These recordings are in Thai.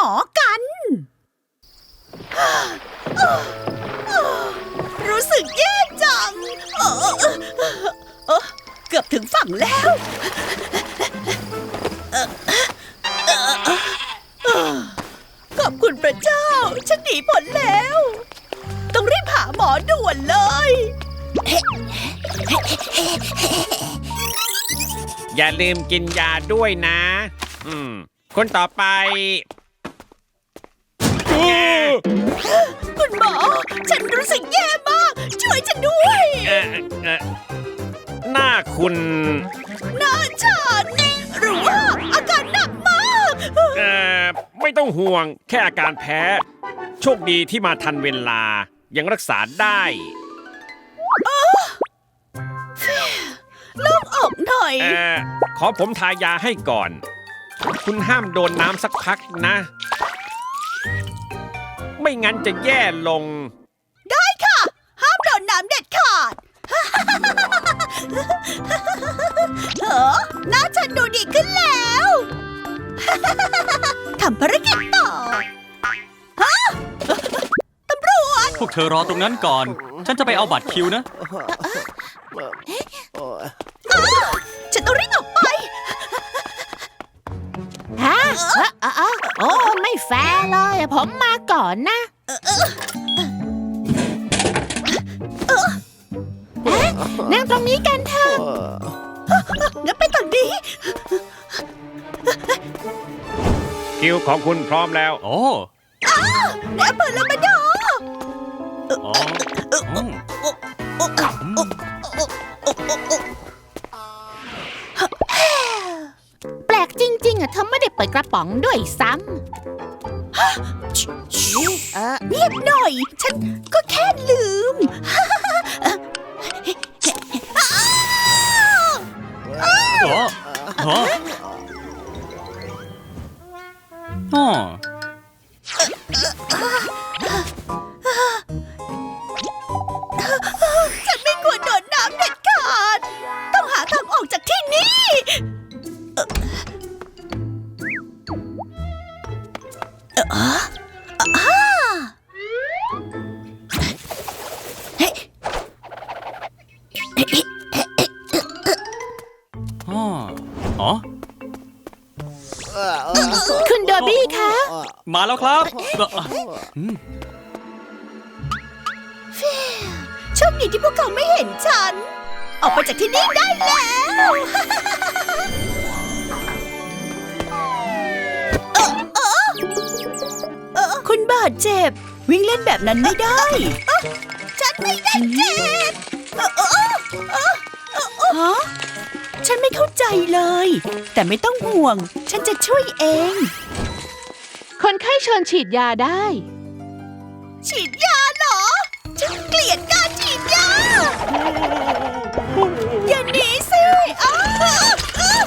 มอกัน รู้สึกแย่จัง เกือบถึงฝั่งแล้วขอบคุณพระเจ้า ฉันหนีพ้นแล้ว ต้องรีบหาหมอด่วนเลยอย่าลืมกินยาด้วยนะ อืม คนต่อไป คุณหมอ ฉันรู้สึกแย่มาก ช่วยฉันด้วย เออเออหน้าคุณ หน้าฉันหรือว่าอาการหนักมากเออไม่ต้องห่วงแค่อาการแพ้ โชคดีที่มาทันเวลา ยังรักษาได้ โล่งอกหน่อย เออขอผมทายาให้ก่อน คุณห้ามโดนน้ำสักพักนะ ไม่งั้นจะแย่ลง ได้ค่ะ ห้ามโดนน้ำเด็ดขาด เออหน้าฉันดูดีขึ้นแล้ว ทำภารกิจต่อ ฮะ ตำรวจ พวกเธอรอตรงนั้นก่อน ฉันจะไปเอาบัตรคิวนะ ฉันต้องรีบออกไป ฮะ แฟร์เลย ผมมาก่อนนะเอ๊ะนั่งตรงนี้กันเถอะงั้นไปตรงนี้ คิวของคุณพร้อมแล้ว โอ้ในอำเภอลำบาดอร์อ๋ออืมอืมแปลกจริง ๆอะเธอไม่ได้เปิดกระป๋องด้วยซ้ำ เออเงียบหน่อย ฉันก็แค่ลืมอ๋ออ๋ออ๋อ เอ่ออ่าเฮ้ยอ๋ออ๋อ คุณเดอร์บี้คะมาแล้วครับเอ่ออืมโชคดีที่พวกเขาไม่เห็นฉัน ออกไปจากที่นี่ได้แล้วาดเจ็บ วิ่งเล่นแบบนั้นไม่ได้เอ่อฉันไม่ได้เจ็บเอ่อเอ่อเอ่อเอ่อเอ่อฮะฉันไม่เข้าใจเลย แต่ไม่ต้องห่วง ฉันจะช่วยเอง คนไข้เชิญฉีดยาได้ ฉีดยาเหรอ ฉันเกลียดการฉีดยา อย่าหนีสิอ้าว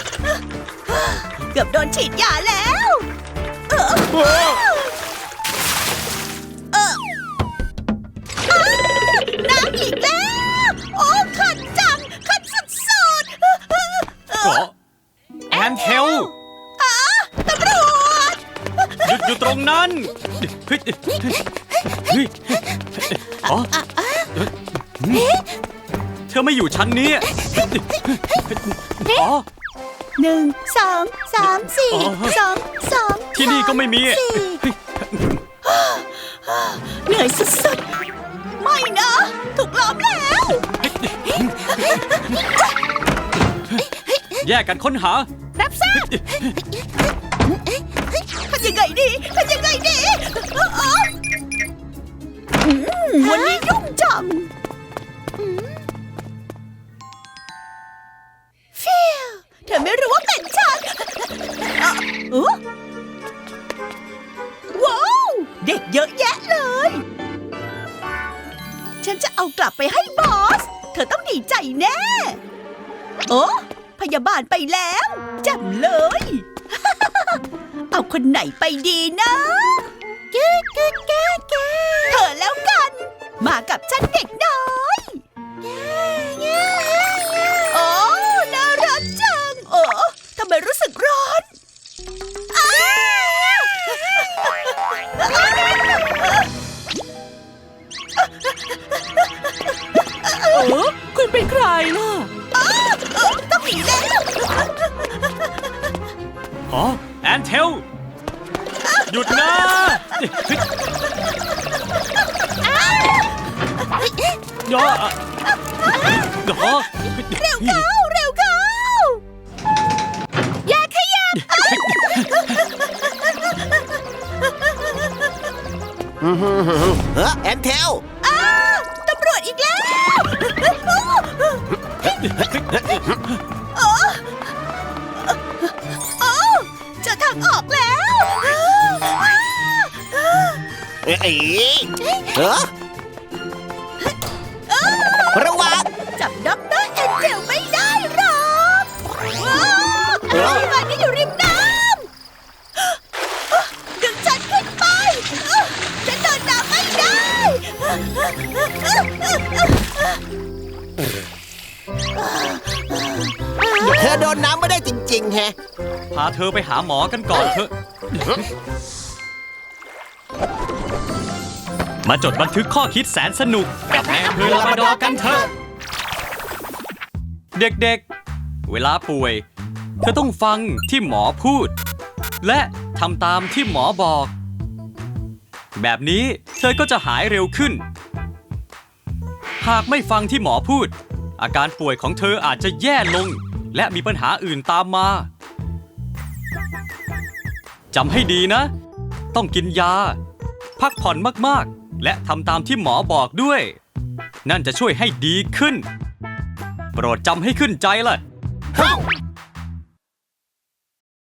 เกือบโดนฉีดยาแล้ว เออเอออ้ นั้นเฮ้ยเฮ้ยอ๋อเธอไม่อยู่ชั้นนี้อ๋อหนึ่งสองสามสี่สองสองที่นี่ก็ไม่มีเหนื่อยสุดๆ ไม่นะ ถูกล้อมแล้ว แยกกันค้นหา รับทราบำยังไงดีทำยังไงดีเอ้อเอ้ออืมวันนี้ยุ่งจังฟิวเธอไม่รู้ว่าเป็นฉันอะเอ้อว้าว เด็กเยอะแยะเลย ฉันจะเอากลับไปให้บอส เธอต้องดีใจแน่ โอ้ พยาบาลไปแล้วแจ่มเลยเอา คนไหนไปดีนะแกแกแกแกเธอแล้วกัน มากับฉันเด็กน้อยโอ้น่ารักจัง โอ้ทำไมรู้สึกร้อนเออคุณเป็นใครล่ะต้องหนีแล้ว อ๋อแอนเทล หยุดนะย่ออ๋อเร็วเข้าเร็วเข้าอย่าขยับเออแอนเทล เออระวัง จับด็อกเตอร์เอ็นเจลไม่ได้หรอกว้าวอะไรมานี่อยู่ริมน้ำดึงฉันขึ้นไปฉันเดินน้ำไม่ได้ เธอโดนน้ำไม่ได้จริง ๆ แฮะ พาเธอไปหาหมอกันก่อนเถอะ มาจดบันทึกข้อคิดแสนสนุก กับนายอำเภอลาบราดอร์กันเถอะ เด็กๆ เวลาป่วย เธอต้องฟังที่หมอพูด และทำตามที่หมอบอก แบบนี้เธอก็จะหายเร็วขึ้น หากไม่ฟังที่หมอพูด อาการป่วยของเธออาจจะแย่ลง และมีปัญหาอื่นตามมาจำให้ดีนะ ต้องกินยา พักผ่อนมากๆ และทำตามที่หมอบอกด้วย นั่นจะช่วยให้ดีขึ้น โปรดจำให้ขึ้นใจล่ะ